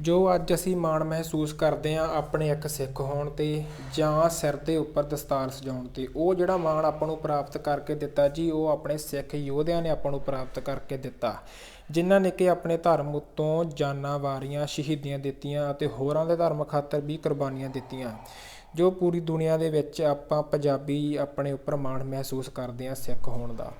ਜੋ ਅੱਜ ਅਸੀਂ ਮਾਣ ਮਹਿਸੂਸ ਕਰਦੇ ਹਾਂ ਆਪਣੇ ਇੱਕ ਸਿੱਖ ਹੋਣ ਤੇ ਜਾਂ ਸਿਰ ਦੇ ਉੱਪਰ ਦਸਤਾਰ ਸਜਾਉਣ ਤੇ, ਉਹ ਜਿਹੜਾ ਮਾਣ ਆਪਾਂ ਨੂੰ ਪ੍ਰਾਪਤ ਕਰਕੇ ਦਿੱਤਾ ਜੀ, ਉਹ ਆਪਣੇ ਸਿੱਖ ਯੋਧਿਆਂ ਨੇ ਆਪਾਂ ਨੂੰ ਪ੍ਰਾਪਤ ਕਰਕੇ ਦਿੱਤਾ। ਜਿਨ੍ਹਾਂ ਨੇ ਕਿ ਆਪਣੇ ਧਰਮ ਉੱਤੋਂ ਜਾਨਾਂ ਵਾਰੀਆਂ ਸ਼ਹੀਦੀਆਂ ਦਿੱਤੀਆਂ ਅਤੇ ਹੋਰਾਂ ਦੇ ਧਰਮ ਖਾਤਰ ਵੀ ਕੁਰਬਾਨੀਆਂ ਦਿੱਤੀਆਂ। ਜੋ ਪੂਰੀ ਦੁਨੀਆ ਦੇ ਵਿੱਚ ਆਪਾਂ ਪੰਜਾਬੀ ਆਪਣੇ ਉੱਪਰ ਮਾਣ ਮਹਿਸੂਸ ਕਰਦੇ ਹਾਂ ਸਿੱਖ ਹੋਣ ਦਾ।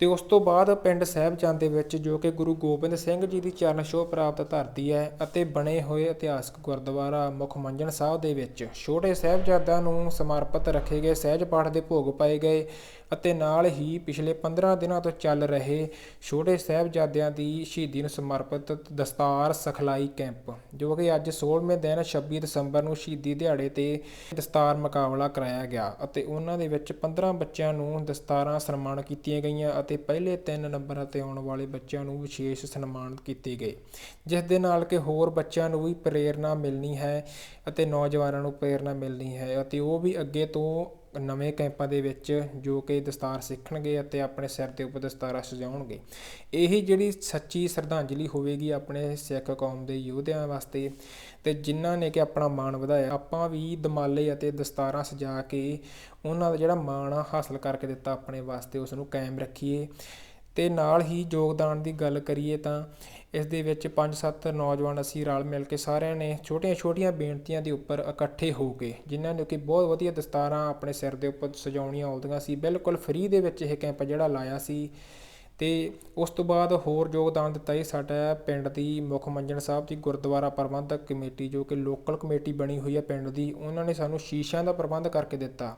ਅਤੇ ਉਸ ਤੋਂ ਬਾਅਦ ਪਿੰਡ ਸਾਹਿਬਚੰਦ ਦੇ ਵਿੱਚ ਜੋ ਕਿ ਗੁਰੂ ਗੋਬਿੰਦ ਸਿੰਘ ਜੀ ਦੀ ਚਰਨ ਛੋਹ ਪ੍ਰਾਪਤ ਧਰਤੀ ਹੈ ਅਤੇ ਬਣੇ ਹੋਏ ਇਤਿਹਾਸਕ ਗੁਰਦੁਆਰਾ ਮੁਖ ਮੰਜਣ ਸਾਹਿਬ ਦੇ ਵਿੱਚ ਛੋਟੇ ਸਾਹਿਬਜ਼ਾਦਿਆਂ ਨੂੰ ਸਮਰਪਿਤ ਰੱਖੇ ਗਏ ਸਹਿਜ ਪਾਠ ਦੇ ਭੋਗ ਪਾਏ ਗਏ ਅਤੇ ਨਾਲ ਹੀ ਪਿਛਲੇ 15 ਦਿਨਾਂ ਤੋਂ ਚੱਲ ਰਹੇ ਛੋਟੇ ਸਾਹਿਬਜ਼ਾਦਿਆਂ ਦੀ ਸ਼ਹੀਦੀ ਨੂੰ ਸਮਰਪਿਤ ਦਸਤਾਰ ਸਖਲਾਈ ਕੈਂਪ, ਜੋ ਕਿ ਅੱਜ 16ਵੇਂ ਦਿਨ 26 ਦਸੰਬਰ ਨੂੰ ਸ਼ਹੀਦੀ ਦਿਹਾੜੇ ਤੇ ਦਸਤਾਰ ਮੁਕਾਬਲਾ ਕਰਾਇਆ ਗਿਆ ਅਤੇ ਉਹਨਾਂ ਦੇ ਵਿੱਚ 15 ਬੱਚਿਆਂ ਨੂੰ ਦਸਤਾਰਾਂ ਸਨਮਾਨ ਕੀਤੀਆਂ ਗਈਆਂ ਅਤੇ ਪਹਿਲੇ ਤਿੰਨ ਨੰਬਰਾਂ ਤੇ ਆਉਣ ਵਾਲੇ ਬੱਚਿਆਂ ਨੂੰ ਵਿਸ਼ੇਸ਼ ਸਨਮਾਨਿਤ ਕੀਤੇ ਗਏ। ਜਿਸ ਦੇ ਨਾਲ ਕਿ ਹੋਰ ਬੱਚਿਆਂ ਨੂੰ ਵੀ ਪ੍ਰੇਰਨਾ ਮਿਲਣੀ ਹੈ ਅਤੇ ਨੌਜਵਾਨਾਂ ਨੂੰ ਪ੍ਰੇਰਨਾ ਮਿਲਣੀ ਹੈ ਅਤੇ ਉਹ ਵੀ ਅੱਗੇ ਤੋਂ ਨਵੇਂ ਕੈਂਪਾਂ ਦੇ ਵਿੱਚ ਜੋ ਕਿ ਦਸਤਾਰ ਸਿੱਖਣਗੇ ਅਤੇ ਆਪਣੇ ਸਿਰ ਦੇ ਉੱਪਰ ਦਸਤਾਰਾਂ ਸਜਾਉਣਗੇ। ਇਹੀ ਜਿਹੜੀ ਸੱਚੀ ਸ਼ਰਧਾਂਜਲੀ ਹੋਵੇਗੀ ਆਪਣੇ ਸਿੱਖ ਕੌਮ ਦੇ ਯੋਧਿਆਂ ਵਾਸਤੇ ਤੇ ਜਿਨ੍ਹਾਂ ਨੇ ਕਿ ਆਪਣਾ ਮਾਣ ਵਧਾਇਆ, ਆਪਾਂ ਵੀ ਦਮਾਲੇ ਅਤੇ ਦਸਤਾਰਾਂ ਸਜਾ ਕੇ ਉਹਨਾਂ ਦਾ ਜਿਹੜਾ ਮਾਣ ਆ ਹਾਸਲ ਕਰਕੇ ਦਿੱਤਾ ਆਪਣੇ ਵਾਸਤੇ ਉਸ ਨੂੰ ਕਾਇਮ ਰੱਖੀਏ। ਅਤੇ ਨਾਲ ਹੀ ਯੋਗਦਾਨ ਦੀ ਗੱਲ ਕਰੀਏ ਤਾਂ ਇਸ ਦੇ ਵਿੱਚ 5-7 ਨੌਜਵਾਨ ਅਸੀਂ ਰਲ ਮਿਲ ਕੇ ਸਾਰਿਆਂ ਨੇ ਛੋਟੀਆਂ-ਛੋਟੀਆਂ ਬੇਨਤੀਆਂ ਦੇ ਉੱਪਰ ਇਕੱਠੇ ਹੋ ਕੇ ਜਿਨ੍ਹਾਂ ਨੇ ਕਿ ਬਹੁਤ ਵਧੀਆ ਦਸਤਾਰਾਂ ਆਪਣੇ ਸਿਰ ਦੇ ਉੱਪਰ ਸਜਾਉਣੀਆਂ ਆਉਂਦੀਆਂ ਸੀ, ਬਿਲਕੁਲ ਫਰੀ ਦੇ ਵਿੱਚ ਇਹ ਕੈਂਪ ਜਿਹੜਾ ਲਾਇਆ ਸੀ। ਅਤੇ ਉਸ ਤੋਂ ਬਾਅਦ ਹੋਰ ਯੋਗਦਾਨ ਦਿੱਤਾ ਇਹ ਸਾਡਾ ਪਿੰਡ ਦੀ ਮੁੱਖ ਮੰਜਣ ਸਾਹਿਬ ਜੀ, ਗੁਰਦੁਆਰਾ ਪ੍ਰਬੰਧਕ ਕਮੇਟੀ, ਜੋ ਕਿ ਲੋਕਲ ਕਮੇਟੀ ਬਣੀ ਹੋਈ ਹੈ ਪਿੰਡ ਦੀ, ਉਹਨਾਂ ਨੇ ਸਾਨੂੰ ਸ਼ੀਸ਼ਿਆਂ ਦਾ ਪ੍ਰਬੰਧ ਕਰਕੇ ਦਿੱਤਾ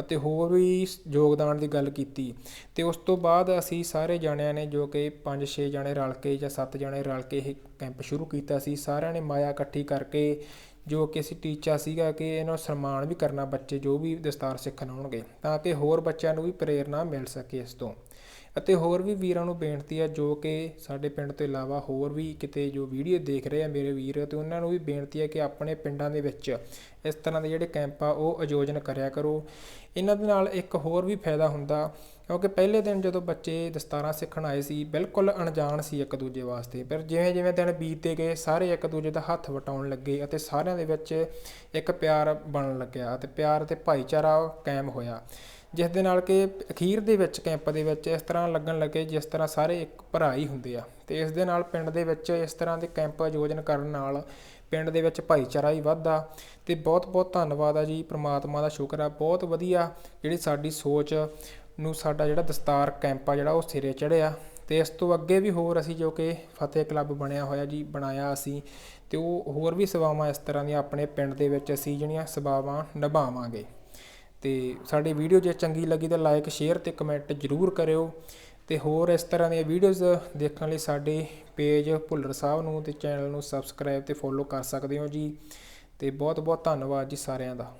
ਅਤੇ ਹੋਰ ਵੀ ਯੋਗਦਾਨ ਦੀ ਗੱਲ ਕੀਤੀ। ਅਤੇ ਉਸ ਤੋਂ ਬਾਅਦ ਅਸੀਂ ਸਾਰੇ ਜਣਿਆਂ ਨੇ ਜੋ ਕਿ ਪੰਜ ਛੇ ਜਣੇ ਰਲ ਕੇ ਜਾਂ ਸੱਤ ਜਣੇ ਰਲ ਕੇ ਇਹ ਕੈਂਪ ਸ਼ੁਰੂ ਕੀਤਾ ਸੀ, ਸਾਰਿਆਂ ਨੇ ਮਾਇਆ ਇਕੱਠੀ ਕਰਕੇ ਜੋ ਕਿ ਅਸੀਂ ਟੀਚਾ ਸੀਗਾ ਕਿ ਇਹਨਾਂ ਨੂੰ ਸਨਮਾਨ ਵੀ ਕਰਨਾ ਬੱਚੇ ਜੋ ਵੀ ਦਸਤਾਰ ਸਿੱਖਣ ਆਉਣਗੇ, ਤਾਂ ਕਿ ਹੋਰ ਬੱਚਿਆਂ ਨੂੰ ਵੀ ਪ੍ਰੇਰਨਾ ਮਿਲ ਸਕੇ ਇਸ ਤੋਂ। ਅਤੇ ਹੋਰ ਵੀ ਵੀਰਾਂ ਨੂੰ ਬੇਨਤੀ ਹੈ ਜੋ ਕਿ ਸਾਡੇ ਪਿੰਡ ਤੋਂ ਇਲਾਵਾ ਹੋਰ ਵੀ ਕਿਤੇ ਜੋ ਵੀਡੀਓ ਦੇਖ ਰਹੇ ਆ ਮੇਰੇ ਵੀਰ ਅਤੇ ਉਹਨਾਂ ਨੂੰ ਵੀ ਬੇਨਤੀ ਹੈ ਕਿ ਆਪਣੇ ਪਿੰਡਾਂ ਦੇ ਵਿੱਚ ਇਸ ਤਰ੍ਹਾਂ ਦੇ ਜਿਹੜੇ ਕੈਂਪ ਆ, ਉਹ ਆਯੋਜਨ ਕਰਿਆ ਕਰੋ। ਇਹਨਾਂ ਦੇ ਨਾਲ ਇੱਕ ਹੋਰ ਵੀ ਫਾਇਦਾ ਹੁੰਦਾ, ਕਿਉਂਕਿ ਪਹਿਲੇ ਦਿਨ ਜਦੋਂ ਬੱਚੇ ਦਸਤਾਰਾਂ ਸਿੱਖਣ ਆਏ ਸੀ, ਬਿਲਕੁਲ ਅਣਜਾਣ ਸੀ ਇੱਕ ਦੂਜੇ ਵਾਸਤੇ। ਪਰ ਜਿਵੇਂ ਜਿਵੇਂ ਦਿਨ ਬੀਤਦੇ ਗਏ, ਸਾਰੇ ਇੱਕ ਦੂਜੇ ਦਾ ਹੱਥ ਵਟਾਉਣ ਲੱਗੇ ਅਤੇ ਸਾਰਿਆਂ ਦੇ ਵਿੱਚ ਇੱਕ ਪਿਆਰ ਬਣਨ ਲੱਗਿਆ ਅਤੇ ਪਿਆਰ ਤੇ ਭਾਈਚਾਰਾ ਕਾਇਮ ਹੋਇਆ। ਜਿਸ ਦੇ ਨਾਲ ਕਿ ਅਖੀਰ ਦੇ ਵਿੱਚ, ਕੈਂਪ ਦੇ ਵਿੱਚ ਇਸ ਤਰ੍ਹਾਂ ਲੱਗਣ ਲੱਗੇ ਜਿਸ ਤਰ੍ਹਾਂ ਸਾਰੇ ਇੱਕ ਭਰਾ ਹੀ ਹੁੰਦੇ ਆ। ਤੇ ਇਸ ਦੇ ਨਾਲ ਪਿੰਡ ਦੇ ਵਿੱਚ ਇਸ ਤਰ੍ਹਾਂ ਦੇ ਕੈਂਪ ਆਯੋਜਨ ਕਰਨ ਨਾਲ ਪਿੰਡ ਦੇ ਵਿੱਚ ਭਾਈਚਾਰਾ ਹੀ ਵੱਧਦਾ। ਤੇ ਬਹੁਤ ਬਹੁਤ ਧੰਨਵਾਦ ਆ ਜੀ ਪ੍ਰਮਾਤਮਾ ਦਾ ਸ਼ੁਕਰ ਆ। ਬਹੁਤ ਵਧੀਆ ਜਿਹੜੀ ਸਾਡੀ ਸੋਚ ਨੂੰ ਸਾਡਾ ਜਿਹੜਾ ਦਸਤਾਰ ਕੈਂਪ ਆ ਜਿਹੜਾ ਉਹ ਸਿਰੇ ਚੜਿਆ ਤੇ ਇਸ ਤੋਂ ਅੱਗੇ ਵੀ ਹੋਰ ਅਸੀਂ ਜੋ ਕਿ ਫਤਿਹ ਕਲੱਬ ਬਣਿਆ ਹੋਇਆ ਜੀ, ਬਣਾਇਆ ਅਸੀਂ, ਤੇ ਉਹ ਹੋਰ ਵੀ ਸੇਵਾਵਾਂ ਇਸ ਤਰ੍ਹਾਂ ਦੀਆਂ ਆਪਣੇ ਪਿੰਡ ਦੇ ਵਿੱਚ ਅਸੀਂ ਜਿਹੜੀਆਂ ਸੇਵਾਵਾਂ ਨਿਭਾਵਾਂਗੇ। ਅਤੇ ਸਾਡੀ ਵੀਡੀਓ ਜੇ ਚੰਗੀ ਲੱਗੀ ਤਾਂ ਲਾਈਕ ਸ਼ੇਅਰ ਅਤੇ ਕਮੈਂਟ ਜ਼ਰੂਰ ਕਰਿਓ। ਅਤੇ ਹੋਰ ਇਸ ਤਰ੍ਹਾਂ ਦੀਆਂ ਵੀਡੀਓਜ਼ ਦੇਖਣ ਲਈ ਸਾਡੇ ਪੇਜ ਭੁੱਲਰ ਸਾਹਿਬ ਨੂੰ ਅਤੇ ਚੈਨਲ ਨੂੰ ਸਬਸਕ੍ਰਾਈਬ ਅਤੇ ਫੋਲੋ ਕਰ ਸਕਦੇ ਹੋ ਜੀ। ਅਤੇ ਬਹੁਤ ਬਹੁਤ ਧੰਨਵਾਦ ਜੀ ਸਾਰਿਆਂ ਦਾ।